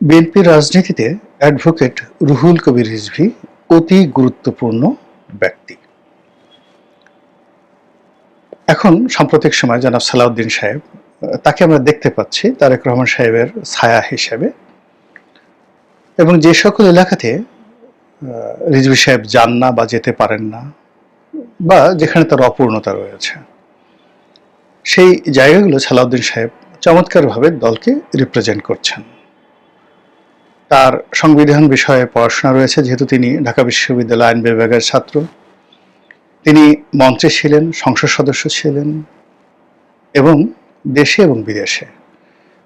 বিএনপির রাজনীতিতে অ্যাডভোকেট রুহুল কবির রিজভী অতি গুরুত্বপূর্ণ ব্যক্তি। এখন সাম্প্রতিক সময় জনাব সালাউদ্দিন সাহেব, তাকে আমরা দেখতে পাচ্ছি তারেক রহমান সাহেবের ছায়া হিসেবে। এবং যে সকল এলাকাতে রিজভী সাহেব যান না বা যেতে পারেন না, বা যেখানে তার অপূর্ণতা রয়েছে, সেই জায়গাগুলো সালাউদ্দিন সাহেব চমৎকারভাবে দলকে রিপ্রেজেন্ট করছেন। তার সংবিধান বিষয়ে পড়াশোনা রয়েছে, যেহেতু তিনি ঢাকা বিশ্ববিদ্যালয় আইন বিভাগের ছাত্র। তিনি মন্ত্রী ছিলেন, সংসদ সদস্য ছিলেন, এবং দেশে এবং বিদেশে।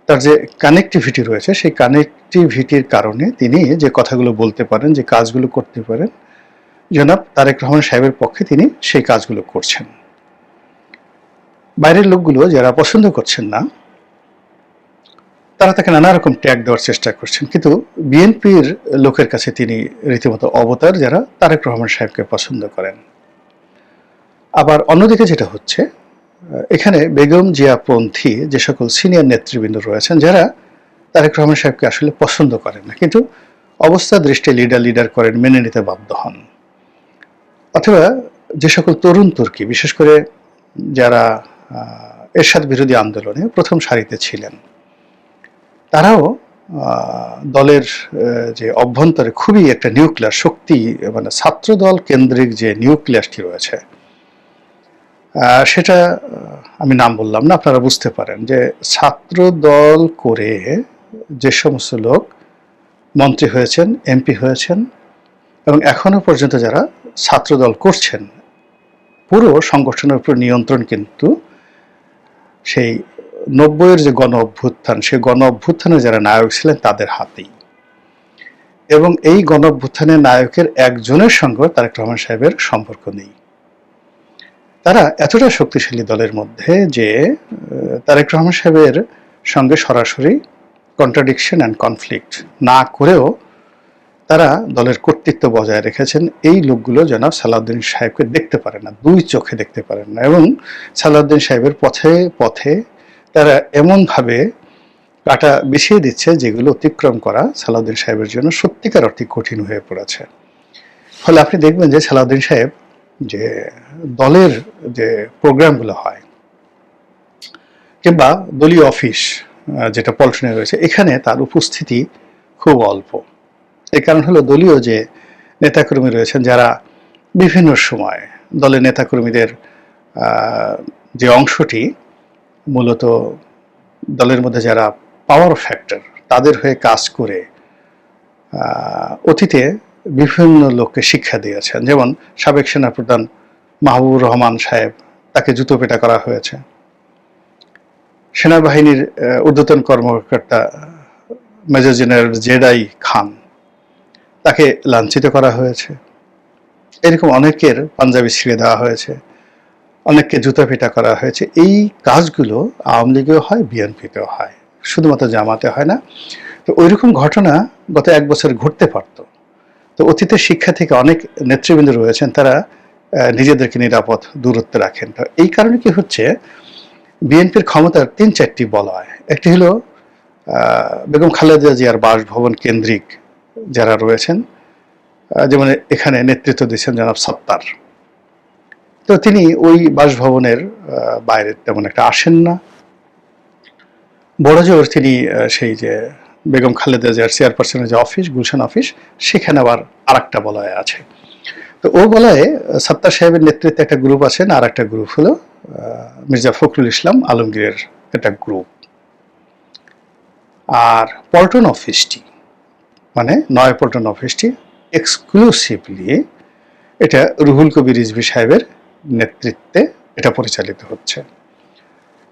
তার যে কানেক্টিভিটি রয়েছে, সেই কানেক্টিভিটির কারণে তিনি যে কথাগুলো বলতে পারেন, যে কাজগুলো করতে পারেন, জনাব তারেক রহমান সাহেবের পক্ষে তিনি সেই কাজগুলো করছেন। বাইরের লোকগুলো যারা পছন্দ করছেন না তারা তাকে নানা রকম ট্যাগ দেওয়ার চেষ্টা করছেন। কিন্তু বিএনপির লোকের কাছে তিনি রীতিমতো অবতার যারা, তারেক রহমান সাহেবকে পছন্দ করেন। আবার অন্যদিকে যেটা হচ্ছে, এখানে বেগম জিয়াপন্থী যে সকল সিনিয়র নেতৃবৃন্দ রয়েছেন, যারা তারেক রহমান সাহেবকে আসলে পছন্দ করেন না, কিন্তু অবস্থা দৃষ্টি লিডার লিডার করেন, মেনে নিতে বাধ্য হন। অথবা যে সকল তরুণ তুর্কি, বিশেষ করে যারা এরশাদ বিরোধী আন্দোলনে প্রথম সারিতে ছিলেন তারাও দলের যে অভ্যন্তরে খুবই একটা নিউক্লিয়ার শক্তি মানে ছাত্রদল কেন্দ্রিক যে নিউক্লিয়াসটি রয়েছে সেটা আমি নাম বললাম না, আপনারা বুঝতে পারেন যে ছাত্র দল করে যে সমস্ত লোক মন্ত্রী হয়েছেন, এমপি হয়েছেন, এবং এখনও পর্যন্ত যারা ছাত্রদল করছেন, পুরো সংগঠনের উপর নিয়ন্ত্রণ কিন্তু সেই নব্বইয়ের যে গণ অভ্যুত্থান, সেই গণ অভ্যুত্থানে যারা নায়ক ছিলেন তাদের হাতেই। এবং এই গণ অভ্যুত্থানের নায়কের একজনের সঙ্গে তারেক রহমান সাহেবের সম্পর্ক নেই। তারা এতটা শক্তিশালী দলের মধ্যে যে তারেক রহমান সাহেবের সঙ্গে সরাসরি কন্ট্রাডিকশন অ্যান্ড কনফ্লিক্ট না করেও তারা দলের কর্তৃত্ব বজায় রেখেছেন। এই লোকগুলো যেন সালাউদ্দিন সাহেবকে দেখতে পারে না, দুই চোখে দেখতে পারেন না। এবং সালাউদ্দিন সাহেবের পথে পথে তারা এমনভাবে কাটা বিছিয়ে দিচ্ছে যেগুলো অতিক্রম করা সালাউদ্দিন সাহেবের জন্য সত্যিকার অর্থে কঠিন হয়ে পড়েছে। ফলে আপনি দেখবেন যে সালাউদ্দিন সাহেব যে দলের যে প্রোগ্রামগুলো হয় কিংবা দলীয় অফিস যেটা পল্টনে রয়েছে, এখানে তার উপস্থিতি খুব অল্প। এর কারণ হলো দলীয় যে নেতাকর্মী রয়েছেন, যারা বিভিন্ন সময় দলের নেতাকর্মীদের যে অংশটি মূলত দলের মধ্যে যারা পাওয়ার ফ্যাক্টর তাদের হয়ে কাজ করে অতীতে বিভিন্ন লোককে শিক্ষা দিয়েছেন। যেমন সাবেক সেনাপ্রধান মাহবুবুর রহমান সাহেব, তাকে জুতো পেটা করা হয়েছে। সেনাবাহিনীর ঊর্ধ্বতন কর্মকর্তা মেজর জেনারেল জেডাই খান, তাকে লাঞ্ছিত করা হয়েছে। এরকম অনেকের পাঞ্জাবি ছিঁড়ে দেওয়া হয়েছে। অনেককে জুতা পিটা করা হয়েছে। এই কাজগুলো আওয়ামী লীগেও হয়, বিএনপিতেও হয়। শুধুমাত্র জামাতে হয় না। তো ওইরকম ঘটনা গত এক বছর ঘটতে পারত। তো অতীতের শিক্ষা থেকে অনেক নেতৃবৃন্দ রয়েছেন, তারা নিজেদেরকে নিরাপদ, দূরত্বে রাখেন। তো এই কারণে কি হচ্ছে, বিএনপির ক্ষমতার তিন চারটি বলয়। একটি হলো বেগম খালেদা জিয়ার বাসভবন কেন্দ্রিক যারা রয়েছেন যেমন এখানে নেতৃত্ব দিয়েছেন জনাব সত্তার। তো তিনি ওই বাসভবনের বাইরে তেমন একটা আসেন না। বড় জোর তিনি সেই যে বেগম খালেদা জিয়ার চেয়ারপারসনের যে অফিস, গুলশান অফিস, সেখানে আবার আর একটা বলয় আছে। তো ও বলয়ে, সত্তার সাহেবের নেতৃত্বে একটা গ্রুপ আছেন, আর একটা গ্রুপ হলো মির্জা ফখরুল ইসলাম আলমগীরের একটা গ্রুপ। আর পল্টন অফিসটি মানে নয় পল্টন অফিসটি, এক্সক্লুসিভলি এটা রুহুল কবির রিজভি সাহেবের নেতৃত্বে এটা পরিচালিত হচ্ছে।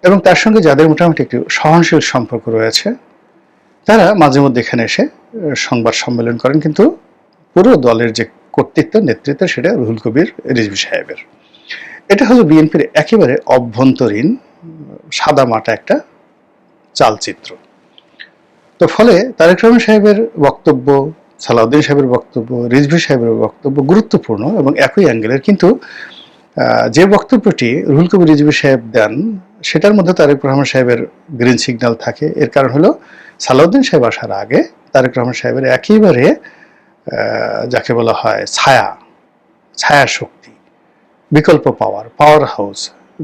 এবং তার সঙ্গে যাদের মোটামুটি একটু সহনশীল সম্পর্ক রয়েছে, তারা মাঝে মধ্যে এখানে এসে সংবাদ সম্মেলন করেন, কিন্তু পুরো দলের যে কর্তৃত্ব, নেতৃত্ব, সেটা রুহুল কবির, রিজভি সাহেবের। এটা হলো বিএনপির একেবারে অভ্যন্তরীণ, সাদা মাটা একটা চালচিত্র। তো ফলে তারেক রহমান সাহেবের বক্তব্য, সালাউদ্দিন সাহেবের বক্তব্য, রিজভি সাহেবের বক্তব্য গুরুত্বপূর্ণ এবং একই অ্যাঙ্গেলের কিন্তু যে বক্তব্যটি রুহুল কবির রিজভি সাহেব দেন, সেটার মধ্যে তারেক রহমান সাহেবের গ্রিন সিগন্যাল থাকে। এর কারণ হলো, সালাউদ্দিন সাহেব আসার আগে তারেক রহমান সাহেবের একেবারে যাকে বলা হয় ছায়া ছায়া শক্তি, বিকল্প পাওয়ার পাওয়ার হাউস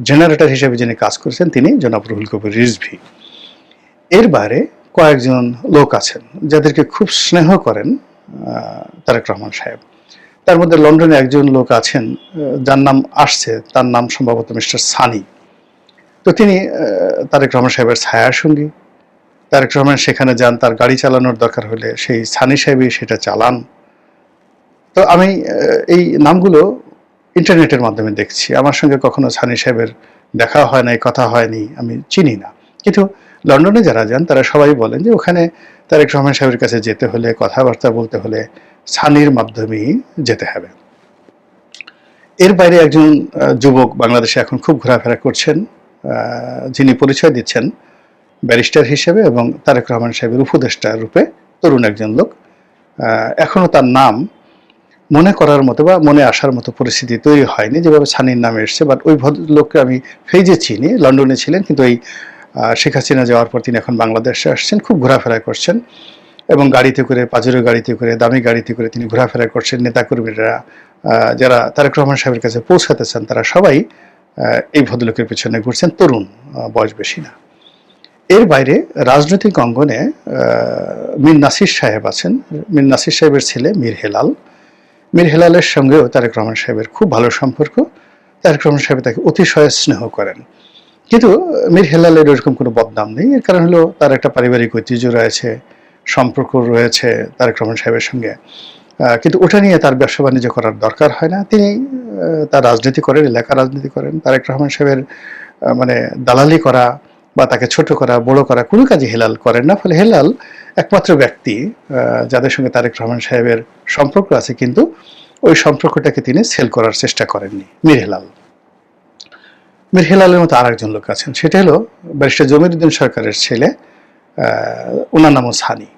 জেনারেটর হিসেবে যিনি কাজ করেছেন, তিনি জনাব রুহুল কবির রিজভি। এর বাইরে কয়েকজন লোক আছেন, যাদেরকে খুব স্নেহ করেন তারেক রহমান সাহেব। তার মধ্যে লন্ডনে একজন লোক আছেন যার নাম আসছে, তার নাম সম্ভবত মিস্টার সানি। তো তিনি তারেক রহমান সাহেবের ছায়ার সঙ্গী। তারেক রহমান সেখানে যান, তার গাড়ি চালানোর দরকার হলে সেই সানি সাহেবই সেটা চালান। তো আমি এই নামগুলো ইন্টারনেটের মাধ্যমে দেখছি। আমার সঙ্গে কখনো সানি সাহেবের দেখা হয় নাই, কথা হয়নি, আমি চিনি না। কিন্তু লন্ডনে যারা যান, তারা সবাই বলেন যে ওখানে তারেক রহমান সাহেবের কাছে যেতে হলে, কথাবার্তা বলতে হলে সানির মাধ্যমেই যেতে হবে। এর বাইরে একজন যুবক বাংলাদেশে এখন খুব ঘোরাফেরা করছেন যিনি পরিচয় দিচ্ছেন ব্যারিস্টার হিসেবে এবং তারেক রহমান সাহেবের উপদেষ্টা রূপে তরুণ একজন লোক। আহ, এখনও তার নাম মনে করার মতো বা মনে আসার মতো পরিস্থিতি তৈরি হয়নি যেভাবে সানির নামে এসছে বাট ওই ভদ্রলোককে আমি ফেজে চিনি লন্ডনে ছিলেন কিন্তু এই শেখ হাসিনা যাওয়ার পর তিনি এখন বাংলাদেশে আসছেন খুব ঘোরাফেরা করছেন। এবং গাড়িতে করে পাজেরো গাড়িতে করে, দামি গাড়িতে করে তিনি ঘোরাফেরা করছেন, নেতাকর্মীরা যারা তারেক রহমান সাহেবের কাছে পৌঁছাতে চান, তারা সবাই এই ভদ্রলোকের পিছনে ঘুরছেন। তরুণ বয়স বেশি না। এর বাইরে রাজনৈতিক অঙ্গনে মীর নাসির সাহেব আছেন। মীর নাসির সাহেবের ছেলে মীর হেলাল। মীর হেলালের সঙ্গেও তারেক রহমান সাহেবের খুব ভালো সম্পর্ক। তারেক রহমান সাহেব তাকে অতিশয় স্নেহ করেন। কিন্তু মীর হেলালের ওরকম কোনো বদনাম নেই। এর কারণ হলো তার একটা পারিবারিক ঐতিহ্য রয়েছে। সম্পর্ক রয়েছে তারেক রহমান সাহেবের সঙ্গে। কিন্তু ওটা নিয়ে তার ব্যবসা বাণিজ্য করার দরকার হয় না। তিনি তার রাজনীতি করেন, এলাকা রাজনীতি করেন। তারেক রহমান সাহেবের মানে দালালি করা বা তাকে ছোট করা, বড় করা কোনো কাজে হেলাল করেন না। ফলে হেলাল একমাত্র ব্যক্তি যাদের সঙ্গে তারেক রহমান সাহেবের সম্পর্ক আছে। কিন্তু ওই সম্পর্কটাকে তিনি সেল করার চেষ্টা করেননি, মীর হেলাল। মীর হেলালের মতো আর একজন লোক আছেন। সেটা হলো ব্যারিস্টার জমিরুদ্দিন সরকারের ছেলে ওনার নামও সানি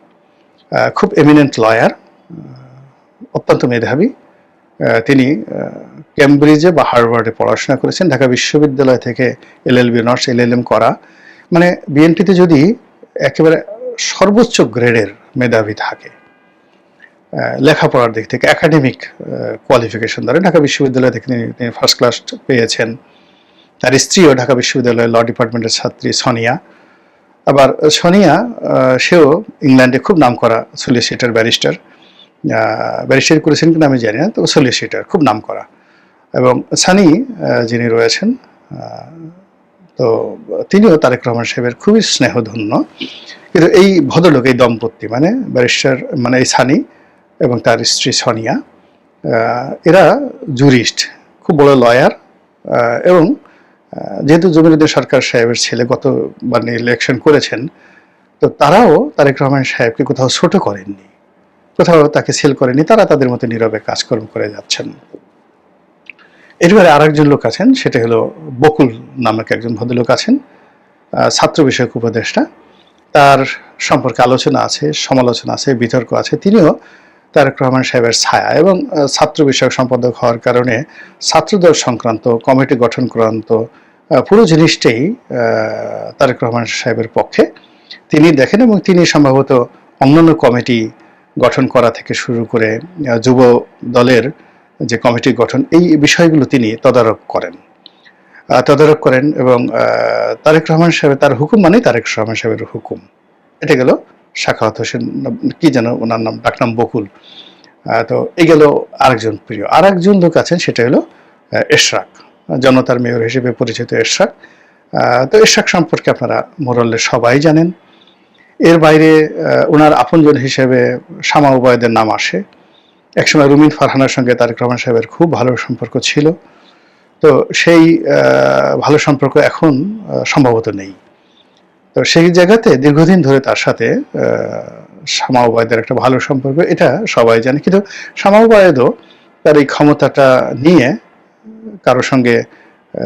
খুব এমিনেন্ট লয়ার অত্যন্ত মেধাবী। তিনি ক্যামব্রিজে বা হার্ভার্ডে পড়াশোনা করেছেন। ঢাকা বিশ্ববিদ্যালয় থেকে এলএলবি অনার্স এলএলএম করা। মানে বিএনপিতে যদি একেবারে সর্বোচ্চ গ্রেডের মেধাবী থাকে লেখাপড়ার দিক থেকে একাডেমিক কোয়ালিফিকেশন ধরে ঢাকা বিশ্ববিদ্যালয় থেকে তিনি ফার্স্ট ক্লাস পেয়েছেন। তার স্ত্রীও ঢাকা বিশ্ববিদ্যালয়ের ল ডিপার্টমেন্টের ছাত্রী সোনিয়া। আবার সোনিয়া সেও ইংল্যান্ডে খুব নামকরা সলিসিটার ব্যারিস্টার। ব্যারিস্টার করেছেন কিনা আমি জানি না, তবে সলিসিটার খুব নাম করা এবং সানি যিনি রয়েছেন তো তিনিও তারেক রহমান সাহেবের খুবই স্নেহধন্য। কিন্তু এই ভদ্রলোক, এই দম্পতি মানে ব্যারিস্টার মানে এই সানি এবং তার স্ত্রী সোনিয়া এরা জুরিস্ট, খুব বড় লয়ার এবং যেহেতু জমিরুদ্দিন সরকার সাহেবের ছেলে গতবার ইলেকশন করেছেন তো তারাও তারেক রহমান সাহেবকে কোথাও ছোট করেননি কোথাও তাকে সেল করেনি তারা তাদের মতো নীরবে কাজকর্ম করে যাচ্ছেন। এরপরে আরেকজন লোক আছেন সেটা হলো বকুল নামক একজন ভদ্রলোক আছেন ছাত্র বিষয়ক উপদেষ্টা। তার সম্পর্কে আলোচনা আছে সমালোচনা আছে বিতর্ক আছে তিনিও তারেক রহমান সাহেবের ছায়া এবং ছাত্র বিষয়ক সম্পাদক হওয়ার কারণে ছাত্রদল সংক্রান্ত কমিটি গঠন সংক্রান্ত আহ, পুরো জিনিসটাই তারেক রহমান সাহেবের পক্ষে। তিনি দেখেন এবং তিনি সম্ভবত অন্যান্য কমিটি গঠন করা থেকে শুরু করে যুব দলের যে কমিটি গঠন, এই বিষয়গুলো তিনি তদারক করেন। তদারক করেন এবং তারেক রহমান সাহেব, তার হুকুম মানে তারেক রহমান সাহেবের হুকুম। এটা গেল শাখাওয়াত হোসেন, কি যেন ওনার নাম ডাকনাম বকুল। তো এই গেল আরেকজন প্রিয়। আর একজন লোক আছেন, সেটা হলো এশরাক। জনতার মেয়র হিসেবে পরিচিত এরশাক তো এরশাক সম্পর্কে আপনারা মোরল্লে সবাই জানেন। এর বাইরে ওনার আপনজন হিসেবে শামা উবায়দের নাম আসে। একসময় রুমিন ফারহানার সঙ্গে তারেক রহমান সাহেবের খুব ভালো সম্পর্ক ছিল। তো সেই ভালো সম্পর্ক এখন সম্ভবত নেই। তো সেই জায়গাতে দীর্ঘদিন ধরে তার সাথে শামা উবায়দের একটা ভালো সম্পর্ক, এটা সবাই জানে। কিন্তু শামা উবায়দও তার এই ক্ষমতাটা নিয়ে কারোর সঙ্গে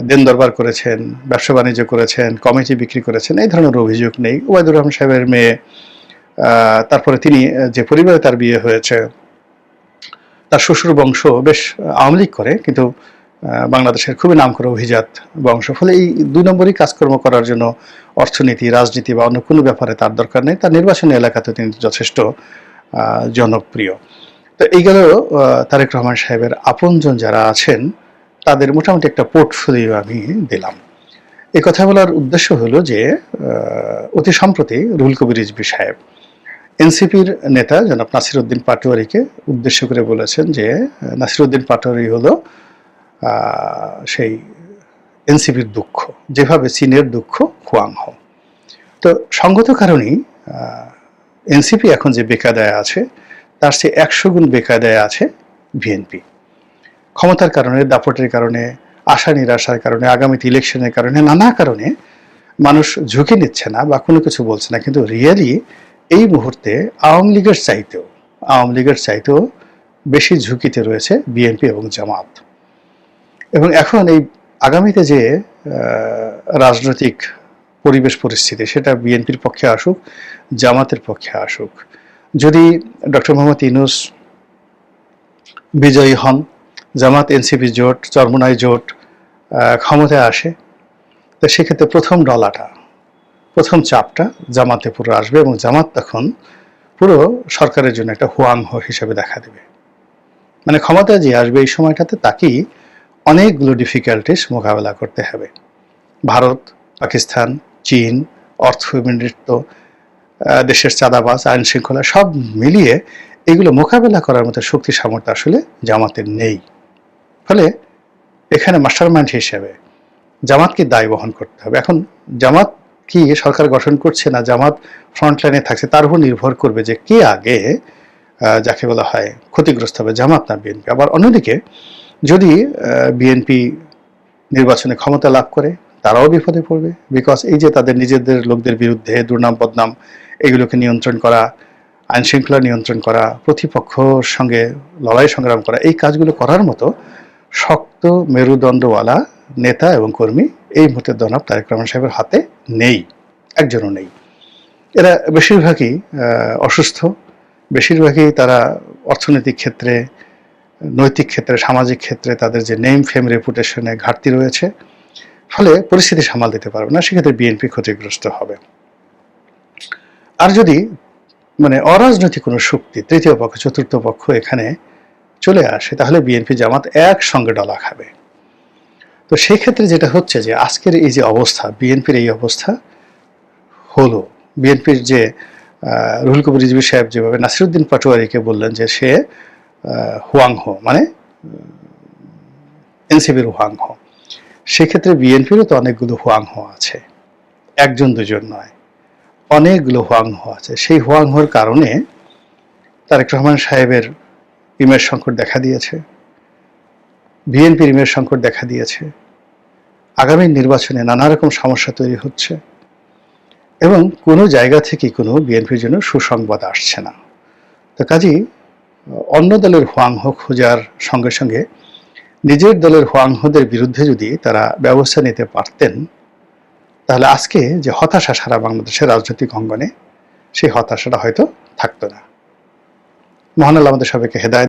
দেন দরবার করেছেন, ব্যবসা বাণিজ্য করেছেন, কমিটি বিক্রি করেছেন, এই ধরনের অভিযোগ নেই। ওবায়দুর রহমান সাহেবের মেয়ে তারপরে তিনি যে পরিবারে তার বিয়ে হয়েছে, তার শ্বশুর বংশ বেশ আওয়ামী লীগ করে, কিন্তু বাংলাদেশের খুবই নাম করে অভিজাত বংশ। ফলে এই দুই নম্বরই কাজকর্ম করার জন্য অর্থনীতি, রাজনীতি বা অন্য কোনো ব্যাপারে তার দরকার নেই। তার নির্বাচনী এলাকাতে তিনি যথেষ্ট জনপ্রিয়। তো এই গেল তারেক রহমান সাহেবের আপনজন যারা আছেন তাদের মোটামুটি একটা পোর্টফোলিও আমি দিলাম। এই কথা বলার উদ্দেশ্য হলো যে অতি সম্প্রতি রুহুল কবির রিজভী সাহেব এনসিপির নেতা জনাব নাসিরউদ্দিন পাটোয়ারিকে উদ্দেশ্য করে বলেছেন যে আহ, নাসিরউদ্দিন পাটোয়ারি হলো সেই এনসিপির দুঃখ যেভাবে চীনের দুঃখ খোয়াং হুয়াংহ তো সঙ্গত কারণেই এনসিপি এখন যে বেকায়দায় আছে তার চেয়ে একশো গুণ বেকায়দায় আছে বিএনপি ক্ষমতার কারণে, দাপটের কারণে, আশা নিরাশার কারণে আগামীতে ইলেকশনের কারণে, নানা কারণে মানুষ ঝুঁকি নিচ্ছে না বা কোনো কিছু বলছে না। কিন্তু রিয়েলি এই মুহূর্তে আওয়ামী লীগের চাইতেও, আওয়ামী লীগের চাইতেও বেশি ঝুঁকিতে রয়েছে বিএনপি এবং জামাত। এবং এখন এই আগামীতে যে রাজনৈতিক পরিবেশ পরিস্থিতি, সেটা বিএনপির পক্ষে আসুক, জামাতের পক্ষে আসুক। যদি ডক্টর মোহাম্মদ ইনুস বিজয়ী হন জামাত এনসিপি জোট চরমোনাই জোট ক্ষমতায় আসে। তো সেক্ষেত্রে প্রথম ডলাটা প্রথম চাপটা জামাতে পুরো আসবে এবং জামাত তখন পুরো সরকারের জন্য একটা হুয়াংহ হিসেবে দেখা দেবে। মানে ক্ষমতায় যে আসবে এই সময়টাতে তাকেই অনেকগুলো ডিফিকাল্টিস মোকাবেলা করতে হবে। ভারত পাকিস্তান চীন অর্থবিমৃত আহ, দেশের চাঁদাবাজ আইন শৃঙ্খলা সব মিলিয়ে এগুলো মোকাবেলা করার মতো শক্তি সামর্থ্য আসলে জামাতের নেই। ফলে এখানে মাস্টারমাইন্ড হিসেবে জামাতকে দায় বহন করতে হবে। এখন জামাত কি সরকার গঠন করছে না, জামাত ফ্রন্টলাইনে থাকছে, তার উপর নির্ভর করবে যে কে আগে যাকে বলা হয় ক্ষতিগ্রস্ত হবে, জামাত না বিএনপি আবার অন্যদিকে যদি বিএনপি নির্বাচনে ক্ষমতা লাভ করে, তারাও বিপদে পড়বে। বিকজ এই যে তাদের নিজেদের লোকদের বিরুদ্ধে দুর্নাম, বদনাম এগুলোকে নিয়ন্ত্রণ করা আইন শৃঙ্খলা নিয়ন্ত্রণ করা, প্রতিপক্ষর সঙ্গে লড়াই সংগ্রাম করা, এই কাজগুলো করার মতো শক্ত মেরুদণ্ডওয়ালা নেতা এবং কর্মী এই মুহূর্তে জনাব তারেক রহমান সাহেবের হাতে নেই, একজনও নেই। এরা বেশিরভাগই অসুস্থ। বেশিরভাগই তারা অর্থনৈতিক ক্ষেত্রে, নৈতিক ক্ষেত্রে, সামাজিক ক্ষেত্রে তাদের যে নেম ফেম রেপুটেশনে ঘাটতি রয়েছে। ফলে পরিস্থিতি সামাল দিতে পারবে না, সেক্ষেত্রে বিএনপি ক্ষতিগ্রস্ত হবে। আর যদি মানে অরাজনৈতিক কোনো শক্তি, তৃতীয় পক্ষ, চতুর্থ পক্ষ এখানে চলে আসে, তাহলে বিএনপি জামাত একসঙ্গে ডলা খাবে। তো সেই ক্ষেত্রে যেটা হচ্ছে যে, আজকের এই যে অবস্থা বিএনপির এই অবস্থা হলো। বিএনপির যে রুহুল কবির রিজভী সাহেব যেভাবে নাসিরুদ্দিন পাটোয়ারিকে বললেন যে সে হুয়াংহো মানে এনসিবির হুয়াংহো। সেক্ষেত্রে বিএনপিরও তো অনেকগুলো হুয়াংহো আছে, একজন দুজন নয়, অনেকগুলো হুয়াংহো আছে। সেই হুয়াংহোর কারণে তারেক রহমান সাহেবের ইমেজ সংকট দেখা দিয়েছে। বিএনপির ইমেজ সংকট দেখা দিয়েছে। আগামী নির্বাচনে নানা রকম সমস্যা তৈরি হচ্ছে এবং কোনো জায়গা থেকে কোনো বিএনপির জন্য সুসংবাদ আসছে না। তো কাজেই অন্য দলের হোয়াংহ খোঁজার সঙ্গে সঙ্গে নিজের দলের হোয়াংহদের বিরুদ্ধে যদি তারা ব্যবস্থা নিতে পারতেন, তাহলে আজকে যে হতাশা সারা বাংলাদেশের রাজনৈতিক অঙ্গনে, সেই হতাশাটা হয়তো থাকতো না। মহান আমাদের সবাইকে হেদায়ত